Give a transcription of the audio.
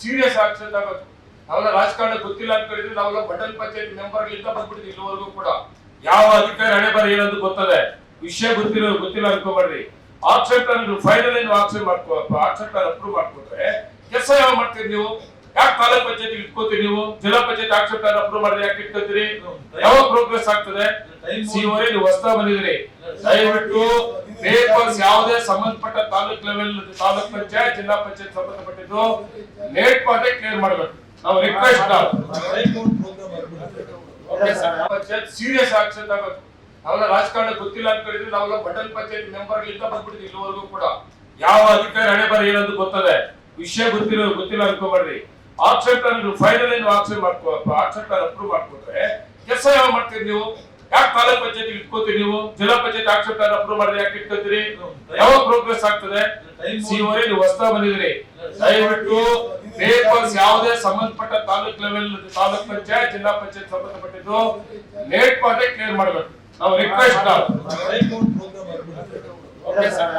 Serious ತಗೋದು ನಾವೆಲ್ಲ ರಾಜಕಾರಣ ಗೊತ್ತಿಲ್ಲ ಅನ್ಕೊಂಡಿದ್ವಿ ನಾವೆಲ್ಲ ಮಂಡಲ್ ಪಂಚಾಯತ್ ಮೆಂಬರ್ ಲಿಂದ ಬಂದ್ಬಿಟ್ಟಿದ್ವಿ ಇಲ್ಲಿವರೆಗೂ ಕೂಡ. ಯಾವ ಅಧಿಕಾರಿ ಹಣೆ ಬರ ಏನಂತ ಗೊತ್ತದೆ. ವಿಷಯ ಗೊತ್ತಿರೋ ಗೊತ್ತಿಲ್ಲ ಅನ್ಕೋಬೇಡ್ರಿ ಆಕ್ಷನ್ ಪ್ಲಾನ್ ಫೈನಲ್ ಏನು ಆಕ್ಷನ್ ಮಾಡ್ಕೋ ಆಕ್ಷನ್ ಪ್ಲಾನ್ ಅಪ್ರೂವ್ ಮಾಡ್ಕೊಟ್ರೆ ಕೆಲಸ ಯಾವ ಮಾಡ್ತೀರಿ ನೀವು? ಯಾಕೆ ತಾಲೂಕ್ ಪಂಚಾಯತ್ ಇಟ್ಕೋತೀರಿ ನೀವು? ಜಿಲ್ಲಾ ಪಂಚಾಯತ್ ಆಕ್ಷನ್ ಪ್ಲಾನ್ ಅಪ್ರೂವ್ ಮಾಡಿದ್ರೆ ಯಾಕೆ ಇಟ್ಕೋತೀರಿ? ಯಾವಾಗ ಪ್ರೋಗ್ರೆಸ್ ಆಗ್ತದೆ? ಸಿ ಅವರೇ ನೀವು ಹೊಸ್ತಾ ಬಂದಿದ್ರಿ. ದಯವಿಟ್ಟು ಪೇಪರ್ಸ್ ಯಾವುದೇ ಸಂಬಂಧಪಟ್ಟ ತಾಲೂಕ್ ಲೆವೆಲ್ ತಾಲೂಕ್ ಪಂಚಾಯತ್, ಜಿಲ್ಲಾ ಪಂಚಾಯತ್ ಸಂಬಂಧಪಟ್ಟಿದ್ದು ಲೇಟ್ ಮಾಡೇ ಕ್ಲಿಯರ್ ಮಾಡಬೇಕು. ನಾವು ರಿಕ್ವೆಸ್ಟ್ ಸೀರಿಯಸ್ ಆಕ್ಷನ್ ಆಗಬೇಕು ನಾವೆಲ್ಲ ರಾಜಕಾರಣ ಗೊತ್ತಿಲ್ಲ ಅಂತ ಕೇಳಿದ್ರೆ ನಾವೆಲ್ಲ ಬಟನ್ ಪಂಚಾಯತ್ ಮೆಂಬರ್ ಗಳಿಂದ ಬಂದ್ಬಿಟ್ಟಿದ್ವಿ ಇಲ್ಲಿವರೆಗೂ ಕೂಡ. ಯಾವ ಅಧಿಕಾರಿ ಹಣೆ ಬರ ಏನಂತ ಗೊತ್ತದೆ. ವಿಷಯ ಗೊತ್ತಿರೋ ಗೊತ್ತಿಲ್ಲ ಅನ್ಕೋಬೇಡ್ರಿ ಆಕ್ಷನ್ ಪ್ಲಾನ್ ಫೈನಲ್ ಏನು ಆಕ್ಷನ್ ಮಾಡ್ಕೋ ಆಕ್ಷನ್ ಪ್ಲಾನ್ ಅಪ್ರೂವ್ ಮಾಡ್ಕೊಟ್ರೆ ಕೆಲಸ ಯಾವ ಮಾಡ್ತೀರಿ ನೀವು. ಯಾಕೆ ತಾಲೂಕ್ ಪಂಚಾಯತ್ ಇಟ್ಕೋತೀರಿ ನೀವು? ಜಿಲ್ಲಾ ಪಂಚಾಯತ್ ಆಕ್ಷೇಪ ಅಪ್ರೂವ್ ಮಾಡಿದ್ರೆ ಯಾಕೆ ಇಟ್ಕೋತೀರಿ? ಯಾವಾಗ ಪ್ರೋಗ್ರೆಸ್ ಆಗ್ತದೆ? ನೀವು ಹೊಸ್ತಾ ಬಂದಿದ್ರಿ ದಯವಿಟ್ಟು ಪೇಪರ್ಸ್ ಯಾವುದೇ ಸಂಬಂಧಪಟ್ಟ ತಾಲೂಕ್ ಲೆವೆಲ್ ತಾಲೂಕ್ ಪಂಚಾಯತ್ ಜಿಲ್ಲಾ ಪಂಚಾಯತ್ ಸಂಬಂಧಪಟ್ಟಿದ್ದು ಲೇಟ್ ಪಾಟೆ ಕ್ಲಿಯರ್ ಮಾಡಬೇಕು. ನಾವು ರಿಕ್ವೆಸ್ಟ್ ಓಕೆ ಸರ್